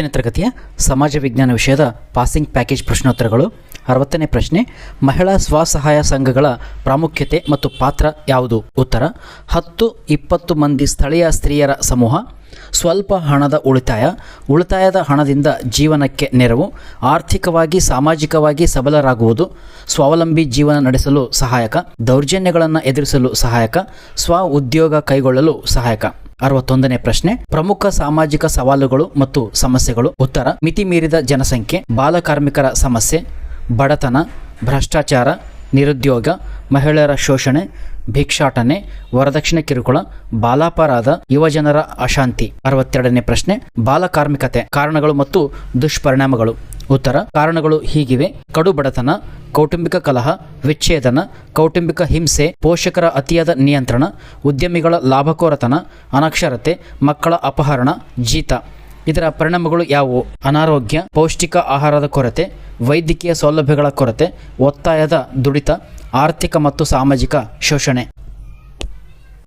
ಹತ್ತನೇ ತರಗತಿಯ ಸಮಾಜ ವಿಜ್ಞಾನ ವಿಷಯದ ಪಾಸಿಂಗ್ ಪ್ಯಾಕೇಜ್ ಪ್ರಶ್ನೋತ್ತರಗಳು. ಅರವತ್ತನೇ ಪ್ರಶ್ನೆ, ಮಹಿಳಾ ಸ್ವಸಹಾಯ ಸಂಘಗಳ ಪ್ರಾಮುಖ್ಯತೆ ಮತ್ತು ಪಾತ್ರ ಯಾವುದು? ಉತ್ತರ, ಹತ್ತು, ಇಪ್ಪತ್ತು ಮಂದಿ ಸ್ಥಳೀಯ ಸ್ತ್ರೀಯರ ಸಮೂಹ, ಸ್ವಲ್ಪ ಹಣದ ಉಳಿತಾಯ, ಉಳಿತಾಯದ ಹಣದಿಂದ ಜೀವನಕ್ಕೆ ನೆರವು, ಆರ್ಥಿಕವಾಗಿ, ಸಾಮಾಜಿಕವಾಗಿ ಸಬಲರಾಗುವುದು, ಸ್ವಾವಲಂಬಿ ಜೀವನ ನಡೆಸಲು ಸಹಾಯಕ, ದೌರ್ಜನ್ಯಗಳನ್ನು ಎದುರಿಸಲು ಸಹಾಯಕ, ಸ್ವ ಉದ್ಯೋಗ ಕೈಗೊಳ್ಳಲು ಸಹಾಯಕ. ಅರವತ್ತೊಂದನೇ ಪ್ರಶ್ನೆ. ಪ್ರಮುಖ ಸಾಮಾಜಿಕ ಸವಾಲುಗಳು ಮತ್ತು ಸಮಸ್ಯೆಗಳು. ಉತ್ತರ, ಮಿತಿಮೀರಿದ ಜನಸಂಖ್ಯೆ ಬಾಲಕಾರ್ಮಿಕರ ಸಮಸ್ಯೆ, ಬಡತನ, ಭ್ರಷ್ಟಾಚಾರ, ನಿರುದ್ಯೋಗ, ಮಹಿಳೆಯರ ಶೋಷಣೆ, ಭಿಕ್ಷಾಟನೆ, ವರದಕ್ಷಿಣೆ ಕಿರುಕುಳ, ಬಾಲಾಪರಾಧ, ಯುವಜನರ ಅಶಾಂತಿ. ಅರವತ್ತೆರಡನೇ ಪ್ರಶ್ನೆ ಬಾಲಕಾರ್ಮಿಕತೆ ಕಾರಣಗಳು ಮತ್ತು ದುಷ್ಪರಿಣಾಮಗಳು. ಉತ್ತರ. ಕಾರಣಗಳು ಹೀಗಿವೆ. ಕಡು ಬಡತನ ಕೌಟುಂಬಿಕ ಕಲಹ, ವಿಚ್ಛೇದನ, ಕೌಟುಂಬಿಕ ಹಿಂಸೆ, ಪೋಷಕರ ಅತಿಯಾದ ನಿಯಂತ್ರಣ, ಉದ್ಯಮಿಗಳ ಲಾಭಕೋರತನ, ಅನಕ್ಷರತೆ, ಮಕ್ಕಳ ಅಪಹರಣ, ಜೀತ. ಇದರ ಪರಿಣಾಮಗಳು ಯಾವುವು? ಅನಾರೋಗ್ಯ, ಪೌಷ್ಟಿಕ ಆಹಾರದ ಕೊರತೆ, ವೈದ್ಯಕೀಯ ಸೌಲಭ್ಯಗಳ ಕೊರತೆ, ಒತ್ತಾಯದ ದುಡಿತ, ಆರ್ಥಿಕ ಮತ್ತು ಸಾಮಾಜಿಕ ಶೋಷಣೆ.